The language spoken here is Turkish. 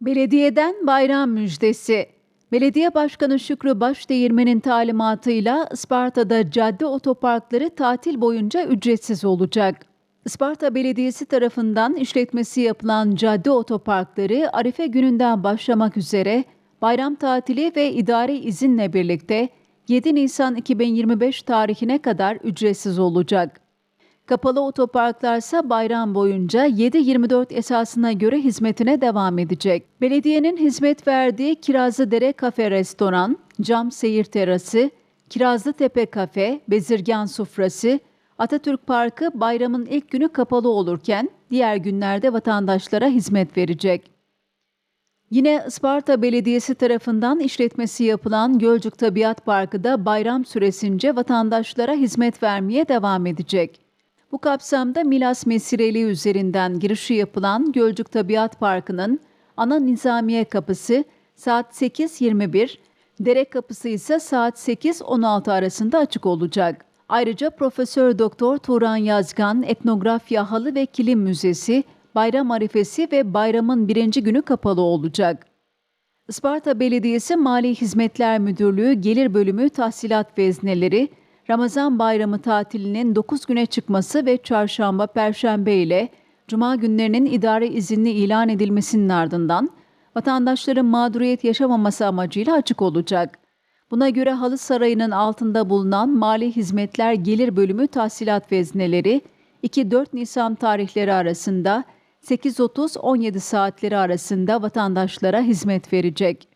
Belediyeden bayram müjdesi. Belediye Başkanı Şükrü Başdeğirmen'in talimatıyla Isparta'da cadde otoparkları tatil boyunca ücretsiz olacak. Isparta Belediyesi tarafından işletmesi yapılan cadde otoparkları Arife gününden başlamak üzere bayram tatili ve idari izinle birlikte 7 Nisan 2025 tarihine kadar ücretsiz olacak. Kapalı otoparklarsa bayram boyunca 7-24 esasına göre hizmetine devam edecek. Belediyenin hizmet verdiği Kirazlıdere Kafe Restoran, Cam Seyir Terası, Kirazlı Tepe Kafe, Bezirgan Sufrası, Atatürk Parkı bayramın ilk günü kapalı olurken diğer günlerde vatandaşlara hizmet verecek. Yine Isparta Belediyesi tarafından işletmesi yapılan Gölcük Tabiat Parkı da bayram süresince vatandaşlara hizmet vermeye devam edecek. Bu kapsamda Milas Mesireli üzerinden girişi yapılan Gölcük Tabiat Parkı'nın ana nizamiye kapısı saat 8.21, dere kapısı ise saat 8.16 arasında açık olacak. Ayrıca Profesör Doktor Turan Yazgan Etnografya Halı ve Kilim Müzesi, bayram arifesi ve bayramın birinci günü kapalı olacak. Isparta Belediyesi Mali Hizmetler Müdürlüğü Gelir Bölümü Tahsilat Vezneleri, Ramazan Bayramı tatilinin 9 güne çıkması ve çarşamba, perşembe ile cuma günlerinin idare izinli ilan edilmesinin ardından vatandaşların mağduriyet yaşamaması amacıyla açık olacak. Buna göre Halı Sarayı'nın altında bulunan Mali Hizmetler Gelir Bölümü Tahsilat Vezneleri 2-4 Nisan tarihleri arasında 8.30-17 saatleri arasında vatandaşlara hizmet verecek.